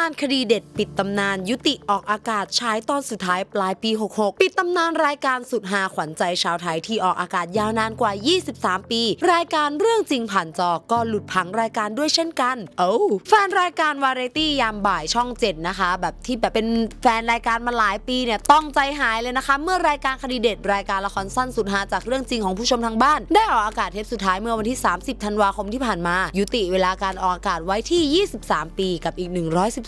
การคดีเด็ดปิดตำนานยุติออกอากาศฉายตอนสุดท้ายปลายปี 66 ปิดตำนานรายการสุดหาขวัญใจชาวไทยที่ออกอากาศยาวนานกว่า 23 ปี รายการเรื่องจริงผ่านจอก็หลุดพังรายการด้วยเช่นกันโอ้แฟนรายการวาไรตี้ยามบ่ายช่อง 7 นะคะ แบบที่แบบเป็นแฟนรายการมาหลายปีเนี่ยต้องใจหายเลยนะคะ เมื่อรายการคดีเด็ดรายการละครสั้นสุดฮาจากเรื่องจริงของผู้ชมทางบ้าน ได้ออกอากาศเทปสุดท้ายเมื่อวันที่ 30 ธันวาคมที่ผ่านมา ยุติเวลาการออกอากาศไว้ที่ 23 ปีกับอีก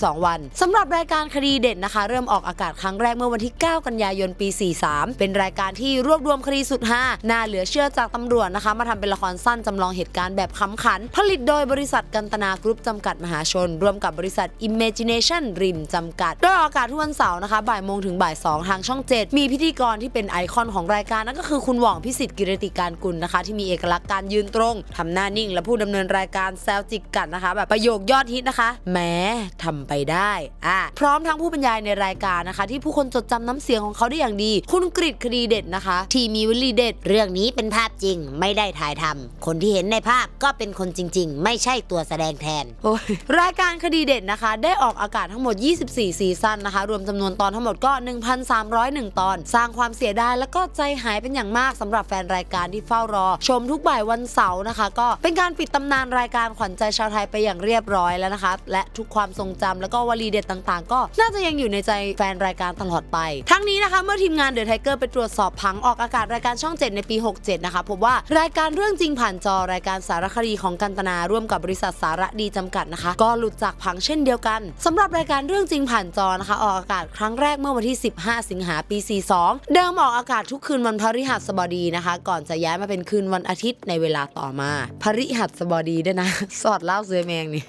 12 วันสำหรับรายการคดีเด็ดนะคะ เริ่มออกอากาศครั้งแรกเมื่อวันที่ 9 กันยายนปี 43 เป็นรายการที่รวบรวมคดีสุดฮาน่าเหลือเชื่อจากตำรวจนะคะ มาทำเป็นละครสั้นจำลองเหตุการณ์แบบขำขัน ผลิตโดยบริษัทกันตนากรุ๊ปจำกัดมหาชน ร่วมกับบริษัท Imagination Rim จำกัดโดยออกอากาศทุกวันเสาร์นะคะบ่ายโมงถึงบ่ายสองทางช่อง 7 มีพิธีกรที่เป็นไอคอนของรายการนั่นก็คือคุณหว่องพิสิทธิ์กิรติการกุลนะคะ ที่มีเอกลักษณ์การยืนตรงทำหน้านิ่ง และผู้ดำเนินรายการแซวจิกกัดนะคะ แบบประโยคยอดฮิตนะคะแม้ทำไปได้อะพร้อมทั้งผู้บรรยายในรายการนะคะ ที่ผู้คนจดจำน้ำเสียงของเขาได้อย่างดี คุณกริดคดีเด็ดนะคะ ที่มีวลีเด็ด เรื่องนี้เป็นภาพจริงไม่ได้ถ่ายทำคนที่เห็นในภาพก็เป็นคนจริง ๆ ไม่ใช่ตัวแสดงแทนโอ้ยรายการคดีเด็ดนะคะ ได้ออกอากาศทั้งหมด 24 ซีซั่นนะคะ รวมจำนวนตอนทั้งหมดก็ 1,301 ตอน สร้างความเสียดายแล้วก็ใจหายเป็นอย่างมากสำหรับแฟนรายการที่เฝ้ารอ ชมทุกบ่ายวันเสาร์นะคะ ก็เป็นการปิดตำนานรายการขวัญใจชาวไทยไปอย่างเรียบร้อยแล้วนะคะ และทุกความทรงจำแล้วก็วลีเด็ดต่างๆ ก็น่าจะยังอยู่ในใจแฟนรายการตลอดไป ทั้งนี้นะคะเมื่อทีมงานเดอะไทเกอร์ไปตรวจสอบพังออกอากาศรายการช่อง 7 ในปี 67 นะคะพบว่ารายการเรื่องจริงผ่านจอรายการสารคดีของกันตนาร่วมกับบริษัทสารดีจำกัดนะคะ ก็หลุดจากพังเช่นเดียวกันสำหรับรายการเรื่องจริงผ่านจอนะคะออกอากาศครั้งแรกเมื่อวันที่ 15 สิงหาปี 42 เดิมออกอากาศทุกคืนวันพฤหัสบดีนะคะ ก่อนจะย้ายมาเป็นคืนวันอาทิตย์ในเวลาต่อมาพฤหัสบดีด้วยนะ สอดเล่าเสือแมงนี่